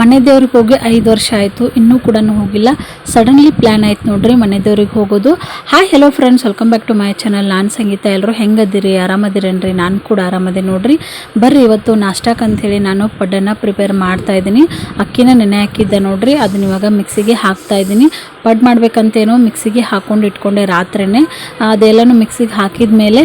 ಮನೆ ದೇವ್ರಿಗೆ ಹೋಗಿ ಐದು ವರ್ಷ ಆಯಿತು, ಇನ್ನೂ ಕೂಡ ಹೋಗಿಲ್ಲ. ಸಡನ್ಲಿ ಪ್ಲ್ಯಾನ್ ಆಯ್ತು ನೋಡ್ರಿ, ಮನೆ ದೇವ್ರಿಗೆ ಹೋಗೋದು. Hi hello friends welcome back to my channel ನಾನು ಸಂಗೀತ ಎಲ್ಲರೂ ಹೆಂಗದಿರಿ? ಆರಾಮದಿರೇನ್ರಿ? ನಾನು ಕೂಡ ಆರಾಮದೆ ನೋಡ್ರಿ. ಬರ್ರಿ, ಇವತ್ತು ನಾಷ್ಟಕ್ಕೆ ಅಂಥೇಳಿ ನಾನು ಪಡ್ಡನ್ನು ಪ್ರಿಪೇರ್ ಮಾಡ್ತಾ ಇದ್ದೀನಿ. ಅಕ್ಕಿನ ನೆನೆ ಹಾಕಿದ್ದೆ ನೋಡ್ರಿ, ಅದನ್ನ ಇವಾಗ ಮಿಕ್ಸಿಗೆ ಹಾಕ್ತಾ ಇದ್ದೀನಿ. ಪಡ್ ಮಾಡಬೇಕಂತೇನೋ ಮಿಕ್ಸಿಗೆ ಹಾಕ್ಕೊಂಡು ಇಟ್ಕೊಂಡೆ ರಾತ್ರಿನೇ. ಅದೆಲ್ಲನೂ ಮಿಕ್ಸಿಗೆ ಹಾಕಿದ ಮೇಲೆ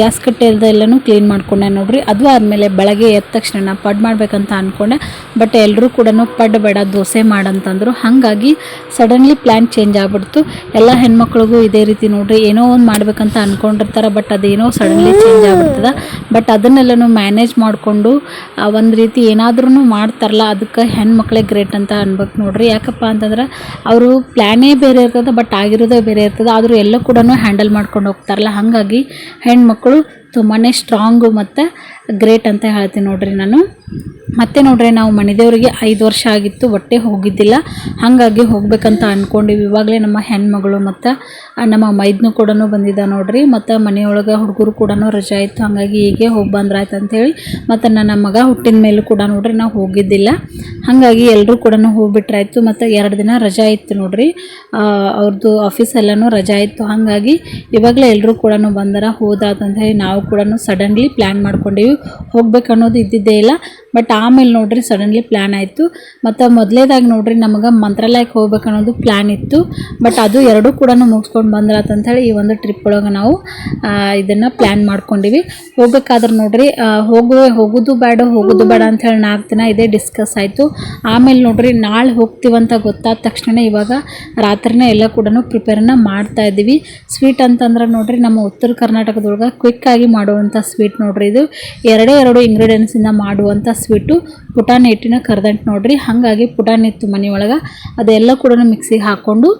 ಗ್ಯಾಸ್ ಕಟ್ಟೆ ಎಲ್ಲನೂ ಕ್ಲೀನ್ ಮಾಡ್ಕೊಂಡೆ ನೋಡಿರಿ. ಅದು ಆದಮೇಲೆ ಬೆಳಗ್ಗೆ ಎದ್ದ ತಕ್ಷಣ ನಾನು ಪಡ್ ಮಾಡಬೇಕಂತ ಅಂದ್ಕೊಂಡೆ ಬಟ್ ಎಲ್ಲರೂ ಕೂಡ ಪಡ್ ಬೇಡ, ದೋಸೆ ಮಾಡಂತಂದ್ರು. ಹಾಗಾಗಿ ಸಡನ್ಲಿ ಪ್ಲ್ಯಾನ್ ಚೇಂಜ್ ಆಗ್ಬಿಡ್ತು. ಎಲ್ಲ ಹೆಣ್ಮಕ್ಳಿಗೂ ಇದೇ ರೀತಿ ನೋಡಿರಿ. ಏನೋ ಒಂದು ಮಾಡ್ಬೇಕಂತ ಅಂದ್ಕೊಂಡಿರ್ತಾರೆ ಬಟ್ ಅದೇನೋ ಸಡನ್ಲಿ ಚೇಂಜ್ ಆಗ್ಬಿಡ್ತದೆ. ಬಟ್ ಅದನ್ನೆಲ್ಲನೂ ಮ್ಯಾನೇಜ್ ಮಾಡಿಕೊಂಡು ಒಂದು ರೀತಿ ಏನಾದ್ರೂ ಮಾಡ್ತಾರಲ್ಲ, ಅದಕ್ಕೆ ಹೆಣ್ಮಕ್ಳೇ ಗ್ರೇಟ್ ಅಂತ ಅನ್ಬೇಕು ನೋಡ್ರಿ. ಯಾಕಪ್ಪ ಅಂತಂದ್ರೆ, ಅವರು ಪ್ಲ್ಯಾನೇ ಬೇರೆ ಇರ್ತದೆ ಬಟ್ ಆಗಿರೋದೇ ಬೇರೆ ಇರ್ತದೆ ಆದರೂ ಎಲ್ಲ ಕೂಡ ಹ್ಯಾಂಡಲ್ ಮಾಡ್ಕೊಂಡು ಹೋಗ್ತಾರಲ್ಲ ಹಾಗಾಗಿ ಹೆಣ್ಮಕ್ಳು ತುಂಬಾ ಸ್ಟ್ರಾಂಗು ಮತ್ತು ಗ್ರೇಟ್ ಅಂತ ಹೇಳ್ತೀನಿ ನೋಡ್ರಿ ನಾನು. ಮತ್ತೆ ನೋಡ್ರಿ, ನಾವು ಮನೆದೇವರಿಗೆ ಐದು ವರ್ಷ ಆಗಿತ್ತು, ಒಟ್ಟೆ ಹೋಗಿದ್ದಿಲ್ಲ. ಹಾಗಾಗಿ ಹೋಗಬೇಕಂತ ಅಂದ್ಕೊಂಡಿವಿ ಇವಾಗಲೇ ನಮ್ಮ ಹೆಣ್ಮಗಳು ಮತ್ತು ನಮ್ಮ ಮೈದ್ನು ಕೂಡ ಬಂದಿದ್ದ ನೋಡ್ರಿ. ಮತ್ತು ಮನೆಯೊಳಗೆ ಹುಡುಗರು ಕೂಡ ರಜಾ ಇತ್ತು ಹಾಗಾಗಿ ಹೀಗೆ ಹೋಗಿ ಬಂದ್ರಾಯ್ತು ಅಂಥೇಳಿ ಮತ್ತು ನನ್ನ ಮಗ ಹುಟ್ಟಿದ ಮೇಲೂ ಕೂಡ ನೋಡ್ರಿ ನಾವು ಹೋಗಿದ್ದಿಲ್ಲ. ಹಾಗಾಗಿ ಎಲ್ಲರೂ ಕೂಡ ಹೋಗ್ಬಿಟ್ರಾಯ್ತು. ಮತ್ತು ಎರಡು ದಿನ ರಜಾ ಇತ್ತು ನೋಡ್ರಿ. ಅವ್ರದ್ದು ಆಫೀಸ್ ರಜೆ ಇತ್ತು ಹಾಗಾಗಿ ಇವಾಗಲೇ ಎಲ್ಲರೂ ಕೂಡ ಬಂದಾರ ಹೋದಾದಂತ ಹೇಳಿ ನಾವು ಕೂಡ ಸಡನ್ಲಿ ಪ್ಲ್ಯಾನ್ ಮಾಡ್ಕೊಂಡೇವಿ. ಹೋಗ್ಬೇಕು ಅನ್ನೋದು ಇದ್ದಿದ್ದೇ ಇಲ್ಲ. ಬಟ್ ಆಮೇಲೆ ನೋಡ್ರಿ ಸಡನ್ಲಿ ಪ್ಲ್ಯಾನ್ ಆಯಿತು. ಮತ್ತು ಮೊದಲೇದಾಗಿ ನೋಡ್ರಿ ನಮಗೆ ಮಂತ್ರಾಲಯಕ್ಕೆ ಹೋಗ್ಬೇಕು ಅನ್ನೋದು ಪ್ಲ್ಯಾನ್ ಇತ್ತು. ಬಟ್ ಅದು ಎರಡೂ ಕೂಡ ಮುಗಿಸ್ಕೊಂಡು ಬಂದ್ರಾತಂತ ಹೇಳಿ ಈ ಒಂದು ಟ್ರಿಪ್ ಒಳಗೆ ನಾವು ಇದನ್ನು ಪ್ಲ್ಯಾನ್ ಮಾಡ್ಕೊಂಡಿವಿ. ಹೋಗ್ಬೇಕಾದ್ರೆ ನೋಡ್ರಿ ಹೋಗುವೆ, ಹೋಗೋದು ಬೇಡ ಹೋಗೋದು ಬೇಡ ಅಂಥೇಳಿ ನಾಲ್ಕು ದಿನ ಇದೇ ಡಿಸ್ಕಸ್ ಆಯಿತು. ಆಮೇಲೆ ನೋಡ್ರಿ ನಾಳೆ ಹೋಗ್ತೀವಂತ ಗೊತ್ತಾದ ತಕ್ಷಣ ಇವಾಗ ರಾತ್ರಿನೇ ಎಲ್ಲ ಕೂಡ ಪ್ರಿಪೇರ್ನ ಮಾಡ್ತಾ ಇದ್ದೀವಿ. ಸ್ವೀಟ್ ಅಂತಂದ್ರೆ ನೋಡ್ರಿ ನಮ್ಮ ಉತ್ತರ ಕರ್ನಾಟಕದೊಳಗೆ ಕ್ವಿಕ್ಕಾಗಿ ಮಾಡುವಂಥ ಸ್ವೀಟ್ ನೋಡ್ರಿ ಇದು. ಎರಡೇ ಎರಡು ಇಂಗ್ರೀಡಿಯೆಂಟ್ಸಿಂದ ಮಾಡುವಂಥ ಸ್ವೀಟು ಪುಟಾಣಿ ಹಿಟ್ಟಿನ ಕರ್ದಂಟು ನೋಡ್ರಿ. ಹಾಗಾಗಿ ಪುಟಾಣಿ ಇತ್ತು ಮನೆಯೊಳಗೆ ಅದೆಲ್ಲ ಕೂಡ ಮಿಕ್ಸಿಗೆ ಹಾಕ್ಕೊಂಡು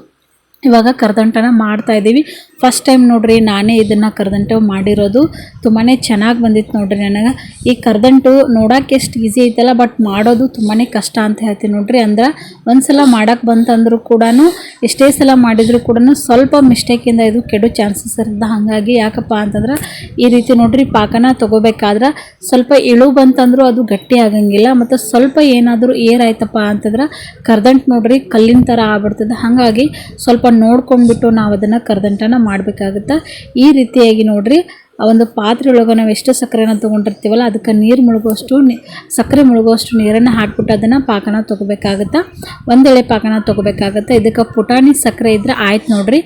ಇವಾಗ ಕರ್ದಂಟನ ಮಾಡ್ತಾ ಇದ್ದೀವಿ. ಫಸ್ಟ್ ಟೈಮ್ ನೋಡ್ರಿ, ನಾನೇ ಇದನ್ನು ಕರ್ದಂಟು ಮಾಡಿರೋದು. ತುಂಬಾ ಚೆನ್ನಾಗಿ ಬಂದಿತ್ತು ನೋಡ್ರಿ ನನಗೆ. ಈ ಕರ್ದಂಟು ನೋಡೋಕೆ ಎಷ್ಟು ಈಸಿ ಐತಲ್ಲ ಬಟ್ ಮಾಡೋದು ತುಂಬಾ ಕಷ್ಟ ಅಂತ ಹೇಳ್ತೀನಿ ನೋಡ್ರಿ. ಅಂದ್ರೆ ಒಂದ್ಸಲ ಮಾಡೋಕ್ಕೆ ಬಂತಂದ್ರೂ ಕೂಡ ಎಷ್ಟೇ ಸಲ ಮಾಡಿದರೂ ಕೂಡ ಸ್ವಲ್ಪ ಮಿಸ್ಟೇಕಿಂದ ಇದು ಕೆಡೋ ಚಾನ್ಸಸ್ ಇರ್ತದೆ ಹಾಗಾಗಿ ಯಾಕಪ್ಪ ಅಂತಂದ್ರೆ, ಈ ರೀತಿ ನೋಡ್ರಿ, ಪಾಕನ ತೊಗೋಬೇಕಾದ್ರೆ ಸ್ವಲ್ಪ ಇಳು ಬಂತಂದ್ರೂ ಅದು ಗಟ್ಟಿ ಆಗಂಗಿಲ್ಲ, ಮತ್ತು ಸ್ವಲ್ಪ ಏನಾದರೂ ಏರ್ ಆಯ್ತಪ್ಪ ಅಂತಂದ್ರೆ ಕರ್ದಂಟು ನೋಡ್ರಿ ಕಲ್ಲಿನ ಥರ ಆಗ್ಬಿಡ್ತದೆ. ಹಾಗಾಗಿ ಸ್ವಲ್ಪ ನೋಡ್ಕೊಂಡ್ಬಿಟ್ಟು ನಾವು ಅದನ್ನು ಕರ್ದಂಟನ ಮಾಡಬೇಕಾಗುತ್ತೆ? ಈ ರೀತಿಯಾಗಿ ನೋಡ್ರಿ. ಆ ಒಂದು ಪಾತ್ರೆ ಒಳಗೆ ನಾವು ಎಷ್ಟು ಸಕ್ಕರೆನ ತೊಗೊಂಡಿರ್ತೀವಲ್ಲ, ಅದಕ್ಕೆ ನೀರು ಮುಳುಗುವಷ್ಟು ಸಕ್ಕರೆ ಮುಳುಗುವಷ್ಟು ನೀರನ್ನು ಹಾಕ್ಬಿಟ್ಟು ಅದನ್ನು ಪಾಕನ ತೊಗೋಬೇಕಾಗುತ್ತೆ? ಒಂದೆಳೆ ಪಾಕನ ತೊಗೋಬೇಕಾಗುತ್ತೆ? ಇದಕ್ಕೆ ಪುಟಾಣಿ ಸಕ್ಕರೆ ಇದ್ದರೆ ಆಯ್ತು ನೋಡ್ರಿ.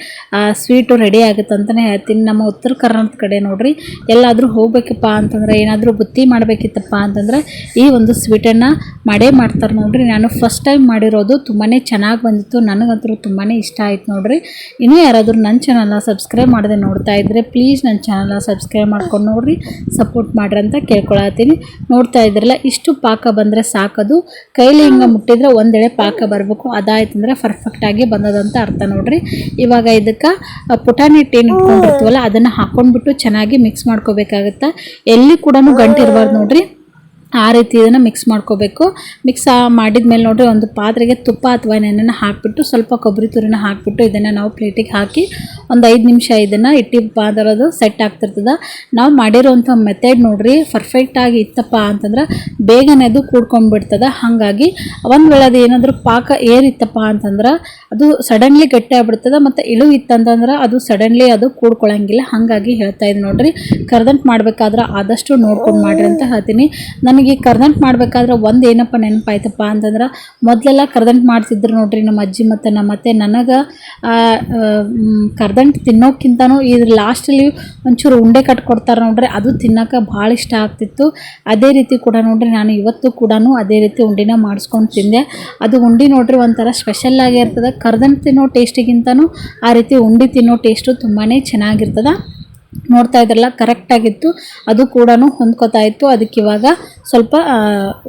ಸ್ವೀಟು ರೆಡಿ ಆಗುತ್ತೆ ಅಂತಲೇ ಹೇಳ್ತೀನಿ. ನಮ್ಮ ಉತ್ತರ ಕರ್ನಾಟಕ ಕಡೆ ನೋಡಿರಿ. ಎಲ್ಲಾದರೂ ಹೋಗ್ಬೇಕಪ್ಪ ಅಂತಂದ್ರೆ, ಏನಾದರೂ ಬುತ್ತಿ ಮಾಡಬೇಕಿತ್ತಪ್ಪ ಅಂತಂದ್ರೆ, ಈ ಒಂದು ಸ್ವೀಟನ್ನು ಮಾಡೇ ಮಾಡ್ತಾರೆ ನೋಡಿರಿ. ನಾನು ಫಸ್ಟ್ ಟೈಮ್ ಮಾಡಿರೋದು ತುಂಬಾ ಚೆನ್ನಾಗಿ ಬಂದಿತ್ತು. ನನಗಂತೂ ತುಂಬಾ ಇಷ್ಟ ಆಯ್ತು ನೋಡಿರಿ. ಇನ್ನೂ ಯಾರಾದರೂ ನನ್ನ ಚಾನಲ್ನ ಸಬ್ಸ್ಕ್ರೈಬ್ ಮಾಡದೆ ನೋಡ್ತಾ ಇದ್ದರೆ ಪ್ಲೀಸ್ ನನ್ನ ಚಾನಲ್ನ ಸಬ್ಸ್ಕ್ರೈಬ್ ಮಾಡ್ಕೊಂಡು ನೋಡ್ರಿ ಸಪೋರ್ಟ್ ಮಾಡ್ರಿ ಅಂತ ಕೇಳ್ಕೊಳತ್ತೀನಿ. ನೋಡ್ತಾ ಇದ್ರಲ್ಲ, ಇಷ್ಟು ಪಾಕ ಬಂದರೆ ಸಾಕದು. ಕೈಲಿ ಹಿಂಗೆ ಮುಟ್ಟಿದ್ರೆ ಒಂದೆಳೆ ಪಾಕ ಬರಬೇಕು. ಅದಾಯ್ತು ಅಂದರೆ ಪರ್ಫೆಕ್ಟಾಗಿ ಬಂದದಂತ ಅರ್ಥ ನೋಡ್ರಿ. ಇವಾಗ ಇದಕ್ಕೆ ಪುಟಾಣಿ ಟೀನ್ ಇಟ್ಕೊಂಡಿರ್ತೀವಲ್ಲ, ಅದನ್ನು ಹಾಕೊಂಡ್ಬಿಟ್ಟು ಚೆನ್ನಾಗಿ ಮಿಕ್ಸ್ ಮಾಡ್ಕೋಬೇಕಾಗುತ್ತೆ. ಎಲ್ಲಿ ಕೂಡ ಗಂಟು ಇರಬಾರ್ದು ನೋಡ್ರಿ. ಆ ರೀತಿ ಇದನ್ನು ಮಿಕ್ಸ್ ಮಾಡ್ಕೋಬೇಕು. ಮಿಕ್ಸ್ ಮಾಡಿದ ಮೇಲೆ ನೋಡಿರಿ ಒಂದು ಪಾತ್ರೆಗೆ ತುಪ್ಪ ಅಥವಾ ನೆನೆಯನ್ನು ಹಾಕಿಬಿಟ್ಟು ಸ್ವಲ್ಪ ಕೊಬ್ಬರಿ ತುರಿನ ಹಾಕಿಬಿಟ್ಟು ಇದನ್ನು ನಾವು ಪ್ಲೇಟಿಗೆ ಹಾಕಿ ಒಂದು ಐದು ನಿಮಿಷ ಇದನ್ನು ಇಟ್ಟಿ ಪಾದರದು ಸೆಟ್ ಆಗ್ತಿರ್ತದೆ. ನಾವು ಮಾಡಿರೋವಂಥ ಮೆಥಡ್ ನೋಡಿರಿ ಪರ್ಫೆಕ್ಟಾಗಿ ಇತ್ತಪ್ಪ ಅಂತಂದ್ರೆ ಬೇಗನೆ ಅದು ಕೂಡ್ಕೊಂಡ್ಬಿಡ್ತದೆ. ಹಾಗಾಗಿ ಒಂದು ವೇಳೆ ಅದು ಏನಾದರೂ ಪಾಕ ಏರಿತ್ತಪ್ಪ ಅಂತಂದ್ರೆ ಅದು ಸಡನ್ಲಿ ಗಟ್ಟಿ ಆಗ್ಬಿಡ್ತದೆ ಮತ್ತು ಇಳು ಇತ್ತಂತಂದ್ರೆ ಅದು ಸಡನ್ಲಿ ಅದು ಕೂಡ್ಕೊಳ್ಳಂಗಿಲ್ಲ ಹಾಗಾಗಿ ಹೇಳ್ತಾ ಇದ್ದೀನಿ ನೋಡಿರಿ. ಕರ್ದಂಟು ಮಾಡಬೇಕಾದ್ರೆ ಆದಷ್ಟು ನೋಡ್ಕೊಂಡು ಮಾಡಿರಿ ಅಂತ ಹೇಳ್ತೀನಿ. ನನಗೆ ಕರ್ದಂಟು ಮಾಡಬೇಕಾದ್ರೆ ಒಂದು ಏನಪ್ಪ ನೆನಪಾಯ್ತಪ್ಪ ಅಂತಂದ್ರೆ ಮೊದಲೆಲ್ಲ ಕರ್ದಂಟು ಮಾಡ್ತಿದ್ರು ನೋಡ್ರಿ ನಮ್ಮ ಅಜ್ಜಿ ಮತ್ತು ನಮ್ಮ ಅತ್ತೆ ನನಗೆ ಕರ್ದಂಟು ತಿನ್ನೋಕ್ಕಿಂತನೂ ಇದ್ರ ಲಾಸ್ಟಲ್ಲಿ ಒಂಚೂರು ಉಂಡೆ ಕಟ್ಕೊಡ್ತಾರೆ ನೋಡ್ರಿ, ಅದು ತಿನ್ನೋಕೆ ಭಾಳ ಇಷ್ಟ ಆಗ್ತಿತ್ತು. ಅದೇ ರೀತಿ ಕೂಡ ನೋಡ್ರಿ ನಾನು ಇವತ್ತು ಕೂಡ ಅದೇ ರೀತಿ ಉಂಡಿನ ಮಾಡಿಸ್ಕೊಂಡು ತಿಂದೆ. ಅದು ಉಂಡೆ ನೋಡ್ರಿ ಒಂಥರ ಸ್ಪೆಷಲ್ ಆಗಿರ್ತದೆ ಕರ್ದಂಟು ತಿನ್ನೋ ಟೇಸ್ಟಿಗಿಂತನೂ ಆ ರೀತಿ ಉಂಡೆ ತಿನ್ನೋ ಟೇಸ್ಟು ತುಂಬಾ ಚೆನ್ನಾಗಿರ್ತದೆ. ನೋಡ್ತಾ ಇದ್ರಲ್ಲ ಕರೆಕ್ಟಾಗಿತ್ತು ಅದು ಕೂಡ ಹೊಂದ್ಕೋತಾ ಇತ್ತು. ಅದಕ್ಕೆ ಇವಾಗ ಸ್ವಲ್ಪ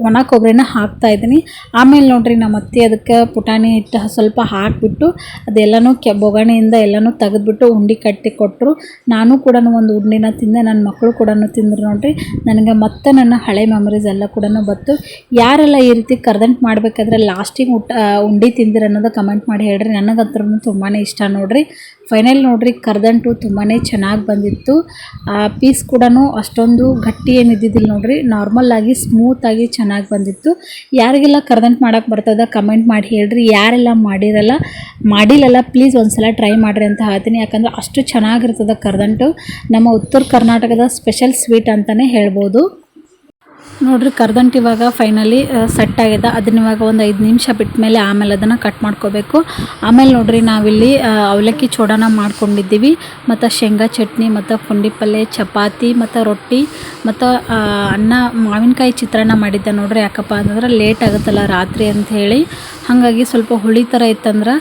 ಒಣ ಕೊಬ್ಬರಿನ ಹಾಕ್ತಾ ಇದ್ದೀನಿ. ಆಮೇಲೆ ನೋಡ್ರಿ ನಮ್ಮ ಅತ್ತೆ ಅದಕ್ಕೆ ಪುಟಾಣಿ ಹಿಟ್ಟು ಸ್ವಲ್ಪ ಹಾಕಿಬಿಟ್ಟು, ಅದೆಲ್ಲನೂ ಕೆ, ಬೊಗಣೆಯಿಂದ ಎಲ್ಲನೂ ತೆಗೆದ್ಬಿಟ್ಟು ಉಂಡೆ ಕಟ್ಟಿ ಕೊಟ್ಟರು ನಾನು ಕೂಡ ಒಂದು ಉಂಡಿನ ತಿಂದೆ. ನನ್ನ ಮಕ್ಕಳು ಕೂಡ ತಿಂದರು ನೋಡ್ರಿ. ನನಗೆ ಮತ್ತೆ ನನ್ನ ಹಳೆ ಮೆಮರೀಸ್ ಎಲ್ಲ ಕೂಡ ಬತ್ತು ಯಾರೆಲ್ಲ ಈ ರೀತಿ ಕರ್ದಂಟ್ ಮಾಡಬೇಕಾದ್ರೆ ಲಾಸ್ಟಿಗೆ ಊಟ ಉಂಡೆ ತಿಂದಿರ ಅನ್ನೋದು ಕಮೆಂಟ್ ಮಾಡಿ ಹೇಳ್ರಿ. ನನಗಂತೂ ತುಂಬಾ ಇಷ್ಟ ನೋಡ್ರಿ. ಫೈನಲ್ ನೋಡ್ರಿ ಕರ್ದಂಟು ತುಂಬಾ ಚೆನ್ನಾಗಿ ಬಂದಿತ್ತು. ಆ ಪೀಸ್ ಕೂಡ ಅಷ್ಟೊಂದು ಗಟ್ಟಿ ಏನು ಇದ್ದಿದ್ದಿಲ್ಲ ನೋಡ್ರಿ. ನಾರ್ಮಲ್ ಆಗಿ ಸ್ಮೂತ್ ಆಗಿ ಚೆನ್ನಾಗಿ ಬಂದಿತ್ತು. ಯಾರಿಗೆಲ್ಲ ಕರ್ದಂಟು ಮಾಡೋಕ್ಕೆ ಬರ್ತದ ಕಮೆಂಟ್ ಮಾಡಿ ಹೇಳ್ರಿ. ಯಾರೆಲ್ಲ ಮಾಡಿರಲ್ಲ, ಮಾಡಿಲ್ಲಲ್ಲ ಪ್ಲೀಸ್ ಒಂದ್ಸಲ ಟ್ರೈ ಮಾಡಿರಿ ಅಂತ ಹೇಳ್ತೀನಿ. ಯಾಕಂದ್ರೆ ಅಷ್ಟು ಚೆನ್ನಾಗಿರ್ತದೆ ಕರ್ದಂಟು. ನಮ್ಮ ಉತ್ತರ ಕರ್ನಾಟಕದ ಸ್ಪೆಷಲ್ ಸ್ವೀಟ್ ಅಂತಲೇ ಹೇಳ್ಬೋದು. ನೋಡ್ರಿ, ಕರ್ದಂಟು ಇವಾಗ ಫೈನಲಿ ಸೆಟ್ ಆಗಿದೆ ಅದನ್ನ ಇವಾಗ ಒಂದು ಐದು ನಿಮಿಷ ಬಿಟ್ಟ ಮೇಲೆ ಆಮೇಲೆ ಅದನ್ನು ಕಟ್ ಮಾಡ್ಕೋಬೇಕು. ಆಮೇಲೆ ನೋಡ್ರಿ, ನಾವಿಲ್ಲಿ ಅವಲಕ್ಕಿ ಚೂಡಾನ ಮಾಡ್ಕೊಂಡಿದ್ದೀವಿ. ಮತ್ತು ಶೇಂಗಾ ಚಟ್ನಿ, ಮತ್ತು ಪುಂಡಿ ಪಲ್ಯ ಚಪಾತಿ, ಮತ್ತು ರೊಟ್ಟಿ, ಮತ್ತು ಅನ್ನ ಮಾವಿನಕಾಯಿ ಚಿತ್ರಾನ್ನ ಮಾಡಿದ್ದೆ ನೋಡ್ರಿ. ಯಾಕಪ್ಪ ಅಂತಂದ್ರೆ ಲೇಟ್ ಆಗುತ್ತಲ್ಲ ರಾತ್ರಿ ಅಂಥೇಳಿ ಹಾಗಾಗಿ ಸ್ವಲ್ಪ ಹುಳಿ ಥರ ಇತ್ತಂದ್ರೆ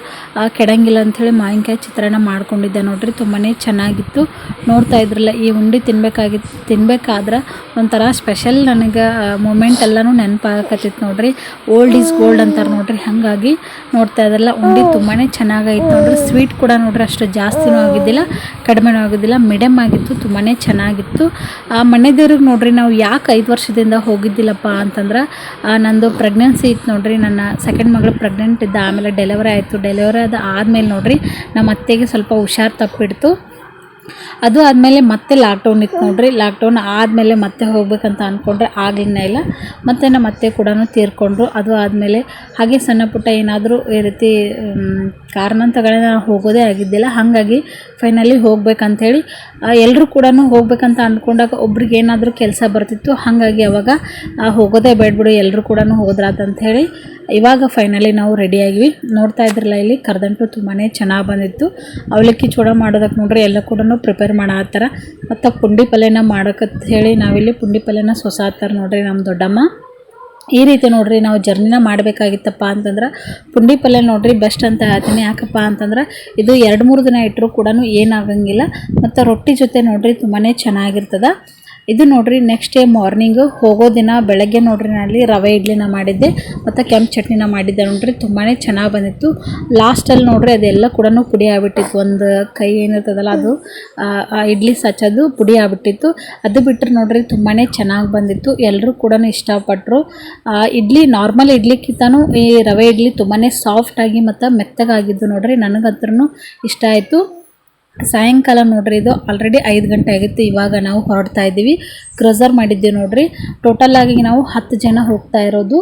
ಕೆಡಂಗಿಲ್ಲ ಅಂಥೇಳಿ ಮಾವಿನಕಾಯಿ ಚಿತ್ರಾನ್ನ ಮಾಡ್ಕೊಂಡಿದ್ದೆ ನೋಡ್ರಿ. ತುಂಬಾ ಚೆನ್ನಾಗಿತ್ತು. ನೋಡ್ತಾ ಇದ್ರಲ್ಲ, ಈ ಉಂಡೆ ತಿನ್ಬೇಕಾಗಿತ್ತು ತಿನ್ಬೇಕಾದ್ರೆ ಒಂಥರ ಸ್ಪೆಷಲ್ ನನಗೆ ಮೂಮೆಂಟ್ ಎಲ್ಲನೂ ನೆನಪಾಗಕತ್ತಿತ್ತು ನೋಡ್ರಿ. ಓಲ್ಡ್ ಈಸ್ ಗೋಲ್ಡ್ ಅಂತಾರೆ ನೋಡ್ರಿ. ಹಾಗಾಗಿ ನೋಡ್ತಾ ಇದ್ರಲ್ಲ, ಉಂಡೆ ತುಂಬಾ ಚೆನ್ನಾಗೈತೆ ನೋಡ್ರಿ. ಸ್ವೀಟ್ ಕೂಡ ನೋಡ್ರಿ, ಅಷ್ಟು ಜಾಸ್ತಿನೂ ಆಗಿದ್ದಿಲ್ಲ, ಕಡಿಮೆನೂ ಆಗಿದ್ದಿಲ್ಲ ಮಿಡಮ್ ಆಗಿತ್ತು ತುಂಬಾ ಚೆನ್ನಾಗಿತ್ತು. ಆ, ಮನೆ ದೇವ್ರಿಗೆ ನೋಡ್ರಿ, ನಾವು ಯಾಕೆ ಐದು ವರ್ಷದಿಂದ ಹೋಗಿದ್ದಿಲ್ಲಪ್ಪ ಅಂತಂದ್ರೆ ನಂದು ಪ್ರೆಗ್ನೆನ್ಸಿ ಇತ್ತು ನೋಡ್ರಿ. ನನ್ನ ಸೆಕೆಂಡ್ ಮಗಳು ಪ್ರೆಗ್ನೆಂಟ್ ಇದ್ದ, ಆಮೇಲೆ ಡೆಲಿವರಿ ಆಯಿತು. ಡೆಲಿವರಿ ಆದ ಆದಮೇಲೆ ನೋಡ್ರಿ ನಮ್ಮ ಅತ್ತೆಗೆ ಸ್ವಲ್ಪ ಹುಷಾರು ತಪ್ಪಿಡ್ತು. ಅದು ಆದಮೇಲೆ ಮತ್ತೆ ಲಾಕ್ಡೌನ್ ಇತ್ತು ನೋಡ್ರಿ ಲಾಕ್ಡೌನ್ ಆದಮೇಲೆ ಮತ್ತೆ ಹೋಗ್ಬೇಕಂತ ಅಂದ್ಕೊಂಡ್ರೆ ಆಗಲಿಲ್ಲ ಇಲ್ಲ. ಮತ್ತೆ ನಮ್ಮ ಅತ್ತೆ ಕೂಡ ತೀರ್ಕೊಂಡ್ರು. ಅದು ಆದಮೇಲೆ ಹಾಗೆ ಸಣ್ಣ ಪುಟ್ಟ ಏನಾದರೂ ಈ ರೀತಿ ಕಾರಣಾಂತರಗಳಿಂದ ನಾನು ಹೋಗೋದೇ ಆಗಿದ್ದಿಲ್ಲ. ಹಾಗಾಗಿ ಫೈನಲಿ ಹೋಗ್ಬೇಕಂಥೇಳಿ ಎಲ್ಲರೂ ಕೂಡ ಹೋಗ್ಬೇಕಂತ ಅಂದ್ಕೊಂಡಾಗ ಒಬ್ರಿಗೆ ಏನಾದರೂ ಕೆಲಸ ಬರ್ತಿತ್ತು, ಹಾಗಾಗಿ ಅವಾಗ ಹೋಗೋದೇ ಬೇಡ್ಬಿಡು ಎಲ್ಲರೂ ಕೂಡ ಹೋದ್ರಾತಂಥೇಳಿ ಇವಾಗ ಫೈನಲಿ ನಾವು ರೆಡಿಯಾಗಿವಿ ನೋಡ್ತಾ ಇದ್ರಲ್ಲ ಇಲ್ಲಿ, ಕರ್ದಂಟು ತುಂಬಾ ಚೆನ್ನಾಗಿ ಬಂದಿತ್ತು. ಅವಲಕ್ಕಿ ಚೂಡ ಮಾಡೋದಕ್ಕೆ ನೋಡ್ರಿ, ಎಲ್ಲ ಕೂಡ ಪ್ರಿಪೇರ್ ಮಾಡತ್ತಾರ ಮತ್ತು ಪುಂಡಿ ಪಲ್ಯನ ಮಾಡೋಕಂತ ಹೇಳಿ ನಾವಿಲ್ಲಿ ಪುಂಡಿ ಪಲ್ಯನ ಸೊಸಾತ್ತಾರ ನೋಡ್ರಿ ನಮ್ಮ ದೊಡ್ಡಮ್ಮ. ಈ ರೀತಿ ನೋಡ್ರಿ, ನಾವು ಜರ್ನಿನ ಮಾಡಬೇಕಾಗಿತ್ತಪ್ಪ ಅಂತಂದ್ರೆ, ಪುಂಡಿ ಪಲ್ಯ ನೋಡ್ರಿ ಬೆಸ್ಟ್ ಅಂತ ಹೇಳ್ತೀನಿ. ಯಾಕಪ್ಪ ಅಂತಂದ್ರೆ, ಇದು ಎರಡು ಮೂರು ದಿನ ಇಟ್ಟರೂ ಕೂಡ ಏನಾಗಂಗಿಲ್ಲ ಮತ್ತು ರೊಟ್ಟಿ ಜೊತೆ ನೋಡ್ರಿ ತುಂಬಾ ಚೆನ್ನಾಗಿರ್ತದ. ಇದು ನೋಡ್ರಿ ನೆಕ್ಸ್ಟ್ ಡೇ ಮಾರ್ನಿಂಗ್ ಹೋಗೋ ದಿನ ಬೆಳಗ್ಗೆ ನೋಡ್ರಿ, ನಾನು ರವೆ ಇಡ್ಲಿನ ಮಾಡಿದ್ದೆ, ಮತ್ತು ಕೆಂಪು ಚಟ್ನಿನ ಮಾಡಿದ್ದೆ ನೋಡ್ರಿ ತುಂಬಾ ಚೆನ್ನಾಗಿ ಬಂದಿತ್ತು. ಲಾಸ್ಟಲ್ಲಿ ನೋಡ್ರಿ, ಅದೆಲ್ಲ ಕೂಡ ಪುಡಿ ಆಗ್ಬಿಟ್ಟಿತ್ತು. ಒಂದು ಕೈ ಏನಿರ್ತದಲ್ಲ ಅದು, ಆ ಇಡ್ಲಿ ಸಚ್ಚೋದು ಪುಡಿ ಆಗ್ಬಿಟ್ಟಿತ್ತು. ಅದು ಬಿಟ್ಟರೆ ನೋಡ್ರಿ ತುಂಬಾ ಚೆನ್ನಾಗಿ ಬಂದಿತ್ತು. ಎಲ್ಲರೂ ಕೂಡ ಇಷ್ಟಪಟ್ಟರು ಇಡ್ಲಿ ನಾರ್ಮಲ್ ಇಡ್ಲಿಕ್ಕಿಂತನೂ ಈ ರವೆ ಇಡ್ಲಿ ತುಂಬಾ ಸಾಫ್ಟಾಗಿ ಮತ್ತು ಮೆತ್ತಗಾಗಿದ್ದು ನೋಡ್ರಿ ನನಗಂತೂ ಇಷ್ಟ ಆಯಿತು. ಸಾಯಂಕಾಲ ನೋಡ್ರಿ, ಇದು ಆಲ್ರೆಡಿ ಐದು ಗಂಟೆ ಆಗಿತ್ತು, ಇವಾಗ ನಾವು ಹೊರಡ್ತಾ ಇದ್ದೀವಿ. ಕ್ರೂಸರ್ ಮಾಡಿದ್ದೀವಿ ನೋಡ್ರಿ. ಟೋಟಲ್ ಆಗಿ ನಾವು ಹತ್ತು ಜನ ಹೋಗ್ತಾ ಇರೋದು.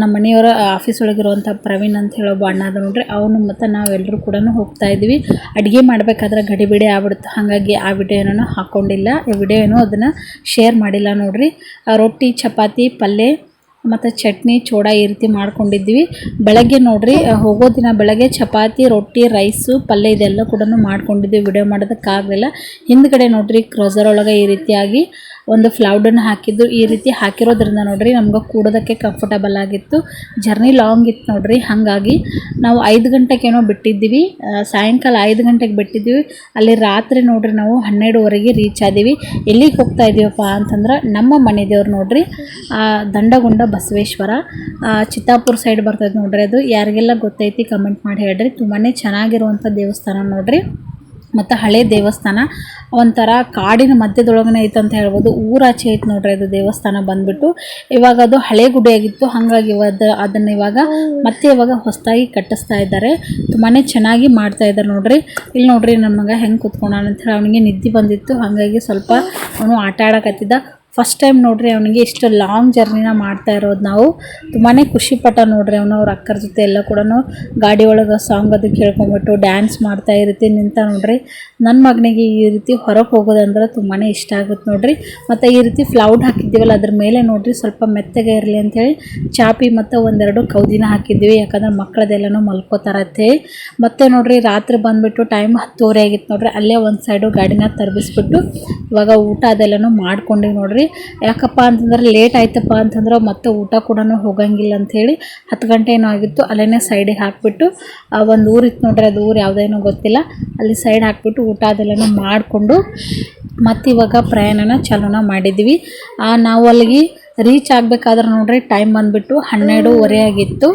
ನಮ್ಮ ಮನೆಯವರ ಆಫೀಸ್ ಒಳಗಿರುವಂಥ ಪ್ರವೀಣ್ ಅಂತ ಹೇಳೋ ಬಣ್ಣ ಅದ ನೋಡ್ರಿ. ಅವನು ಮತ್ತು ನಾವೆಲ್ಲರೂ ಕೂಡ ಹೋಗ್ತಾ ಇದ್ದೀವಿ. ಅಡುಗೆ ಮಾಡಬೇಕಾದ್ರೆ ಗಡಿಬಿಡಿ ಆಗ್ಬಿಡ್ತು ಹಾಗಾಗಿ ಆ ವಿಡಿಯೋ ಏನೋ ಹಾಕ್ಕೊಂಡಿಲ್ಲ ವಿಡಿಯೋ ಏನೋ ಅದನ್ನು ಶೇರ್ ಮಾಡಿಲ್ಲ ನೋಡ್ರಿ. ರೊಟ್ಟಿ, ಚಪಾತಿ ಪಲ್ಯ ಮತ್ತು ಚಟ್ನಿ ಚೂಡ ಈ ರೀತಿ ಮಾಡ್ಕೊಂಡಿದ್ವಿ. ಬೆಳಗ್ಗೆ ನೋಡ್ರಿ ಹೋಗೋ ದಿನ ಬೆಳಗ್ಗೆ ಚಪಾತಿ, ರೊಟ್ಟಿ, ರೈಸು, ಪಲ್ಯ ಇದೆಲ್ಲ ಕೂಡ ಮಾಡ್ಕೊಂಡಿದ್ವಿ. ವಿಡಿಯೋ ಮಾಡೋದಕ್ಕಾಗಲಿಲ್ಲ. ಹಿಂದ್ಗಡೆ ನೋಡ್ರಿ, ಕ್ರೋಸರ್ ಒಳಗೆ ಈ ರೀತಿಯಾಗಿ ಒಂದು ಫ್ಲೌಡನ್ನು ಹಾಕಿದ್ದು ಈ ರೀತಿ ಹಾಕಿರೋದ್ರಿಂದ ನೋಡ್ರಿ ನಮ್ಗೆ ಕೂಡೋದಕ್ಕೆ ಕಂಫರ್ಟಬಲ್ ಆಗಿತ್ತು. ಜರ್ನಿ ಲಾಂಗ್ ಇತ್ತು ನೋಡ್ರಿ. ಹಾಗಾಗಿ ನಾವು ಐದು ಗಂಟೆಗೇನೋ ಬಿಟ್ಟಿದ್ದೀವಿ. ಸಾಯಂಕಾಲ ಐದು ಗಂಟೆಗೆ ಬಿಟ್ಟಿದ್ದೀವಿ. ಅಲ್ಲಿ ರಾತ್ರಿ ನೋಡ್ರಿ ನಾವು ಹನ್ನೆರಡುವರೆಗೆ ರೀಚ್ ಆದೀವಿ. ಎಲ್ಲಿಗೆ ಹೋಗ್ತಾ ಇದ್ದೀವಪ್ಪ ಅಂತಂದ್ರೆ ನಮ್ಮ ಮನೆ ದೇವ್ರು ನೋಡ್ರಿ ದಂಡಗುಂಡ ಬಸವೇಶ್ವರ. ಚಿತ್ತಾಪುರ ಸೈಡ್ ಬರ್ತದೆ ನೋಡ್ರಿ ಅದು. ಯಾರಿಗೆಲ್ಲ ಗೊತ್ತೈತಿ ಕಮೆಂಟ್ ಮಾಡಿ ಹೇಳ್ರಿ. ತುಂಬಾ ಚೆನ್ನಾಗಿರುವಂಥ ದೇವಸ್ಥಾನ ನೋಡ್ರಿ. ಮತ್ತು ಹಳೆ ದೇವಸ್ಥಾನ, ಒಂಥರ ಕಾಡಿನ ಮಧ್ಯದೊಳಗನೆ ಐತೆ ಅಂತ ಹೇಳ್ಬೋದು. ಊರಾಚೆ ಐತೆ ನೋಡ್ರಿ ಅದು ದೇವಸ್ಥಾನ ಬಂದ್ಬಿಟ್ಟು. ಇವಾಗ ಅದು ಹಳೆ ಗುಡಿ ಆಗಿತ್ತು ಹಾಗಾಗಿ ಇವಾಗ ಅದನ್ನು ಇವಾಗ ಮತ್ತೆ ಇವಾಗ ಹೊಸದಾಗಿ ಕಟ್ಟಿಸ್ತಾ ಇದ್ದಾರೆ. ತುಂಬಾ ಚೆನ್ನಾಗಿ ಮಾಡ್ತಾ ಇದ್ದಾರೆ ನೋಡ್ರಿ. ಇಲ್ಲಿ ನೋಡ್ರಿ ನನ್ನ ಮಗ ಹೆಂಗೆ ಕೂತ್ಕೊಂಡಾನ ಅಂತ ಹೇಳಿ, ಅವನಿಗೆ ನಿದ್ದೆ ಬಂದಿತ್ತು. ಹಾಗಾಗಿ ಸ್ವಲ್ಪ ಅವನು ಆಟ ಆಡಕತ್ತಿದ್ದ. ಫಸ್ಟ್ ಟೈಮ್ ನೋಡ್ರಿ ಅವನಿಗೆ ಇಷ್ಟು ಲಾಂಗ್ ಜರ್ನಿನ ಮಾಡ್ತಾ ಇರೋದು ನಾವು. ತುಂಬಾ ಖುಷಿಪಟ್ಟ ನೋಡ್ರಿ ಅವನು ಅವ್ರ ಅಕ್ಕರ ಜೊತೆ ಎಲ್ಲ ಕೂಡ ಗಾಡಿ ಒಳಗೆ ಸಾಂಗ್ ಅದು ಕೇಳ್ಕೊಂಬಿಟ್ಟು ಡ್ಯಾನ್ಸ್ ಮಾಡ್ತಾ ಇರುತ್ತೆ ರೀತಿ ನಿಂತ ನೋಡ್ರಿ. ನನ್ನ ಮಗನಿಗೆ ಈ ರೀತಿ ಹೊರಗೆ ಹೋಗೋದಂದ್ರೆ ತುಂಬಾ ಇಷ್ಟ ಆಗುತ್ತೆ ನೋಡ್ರಿ. ಮತ್ತು ಈ ರೀತಿ ಫ್ಲೌಡ್ ಹಾಕಿದ್ದೀವಲ್ಲ, ಅದ್ರ ಮೇಲೆ ನೋಡ್ರಿ ಸ್ವಲ್ಪ ಮೆತ್ತಗೆ ಇರಲಿ ಅಂಥೇಳಿ ಚಾಪಿ ಮತ್ತು ಒಂದೆರಡು ಕೌದಿನ ಹಾಕಿದ್ದೀವಿ. ಯಾಕಂದ್ರೆ ಮಕ್ಕಳದೆಲ್ಲನೂ ಮಲ್ಕೋತಾರ ಮತ್ತು ಮತ್ತೆ ನೋಡ್ರಿ ರಾತ್ರಿ ಬಂದುಬಿಟ್ಟು ಟೈಮ್ ಹತ್ತುವರೆ ಆಗಿತ್ತು ನೋಡ್ರಿ. ಅಲ್ಲೇ ಒಂದು ಸೈಡು ಗಾಡಿನ ತರ್ಬಿಸ್ಬಿಟ್ಟು ಇವಾಗ ಊಟ ಅದೆಲ್ಲನೂ ಮಾಡ್ಕೊಂಡಿವಿ ನೋಡ್ರಿ. ಯಾಕಪ್ಪ ಅಂತಂದ್ರೆ ಲೇಟ್ ಆಯ್ತಪ್ಪ ಅಂತಂದ್ರೆ ಮತ್ತೆ ಊಟ ಕೂಡ ಹೋಗಂಗಿಲ್ಲ ಅಂಥೇಳಿ ಹತ್ತು ಗಂಟೆ ಏನೋ ಆಗಿತ್ತು. ಅಲ್ಲೇ ಸೈಡಿಗೆ ಹಾಕ್ಬಿಟ್ಟು ಒಂದು ಊರಿತ್ತು ನೋಡ್ರಿ, ಅದು ಊರು ಯಾವುದೇನೋ ಗೊತ್ತಿಲ್ಲ. ಅಲ್ಲಿ ಸೈಡ್ ಹಾಕ್ಬಿಟ್ಟು ಊಟ ಅದೆಲ್ಲನೂ ಮಾಡಿಕೊಂಡು ಮತ್ತಿವಾಗ ಪ್ರಯಾಣನ ಚಾಲನ ಮಾಡಿದ್ವಿ. ನಾವು ಅಲ್ಲಿಗೆ ರೀಚ್ ಆಗಬೇಕಾದ್ರೆ ನೋಡ್ರಿ ಟೈಮ್ ಬಂದುಬಿಟ್ಟು ಹನ್ನೆರಡೂವರೆ ಆಗಿತ್ತು.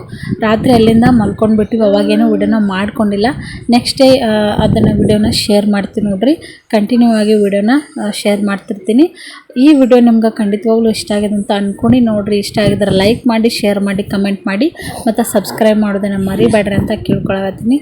ರಾತ್ರಿ ಅಲ್ಲಿಂದ ಮಲ್ಕೊಂಡ್ಬಿಟ್ಟಿವಿ ಅವಾಗೇನು ವಿಡಿಯೋನ ಮಾಡ್ಕೊಂಡಿಲ್ಲ. ನೆಕ್ಸ್ಟ್ ಡೇ ಅದನ್ನು ವಿಡಿಯೋನ ಶೇರ್ ಮಾಡ್ತೀನಿ ನೋಡ್ರಿ. ಕಂಟಿನ್ಯೂ ಆಗಿ ವಿಡಿಯೋನ ಶೇರ್ ಮಾಡ್ತಿರ್ತೀನಿ. ಈ ವಿಡಿಯೋ ನಿಮ್ಗೆ ಖಂಡಿತವಾಗ್ಲೂ ಇಷ್ಟ ಆಗಿದೆ ಅಂತ ಅಂದ್ಕೊಂಡು ನೋಡ್ರಿ. ಇಷ್ಟ ಆಗಿದ್ರೆ ಲೈಕ್ ಮಾಡಿ ಶೇರ್ ಮಾಡಿ ಕಮೆಂಟ್ ಮಾಡಿ. ಮತ್ತು ಸಬ್ಸ್ಕ್ರೈಬ್ ಮಾಡೋದನ್ನು ಮರಿಬೇಡ್ರಿ ಅಂತ ಕೇಳ್ಕೊಳತ್ತೀನಿ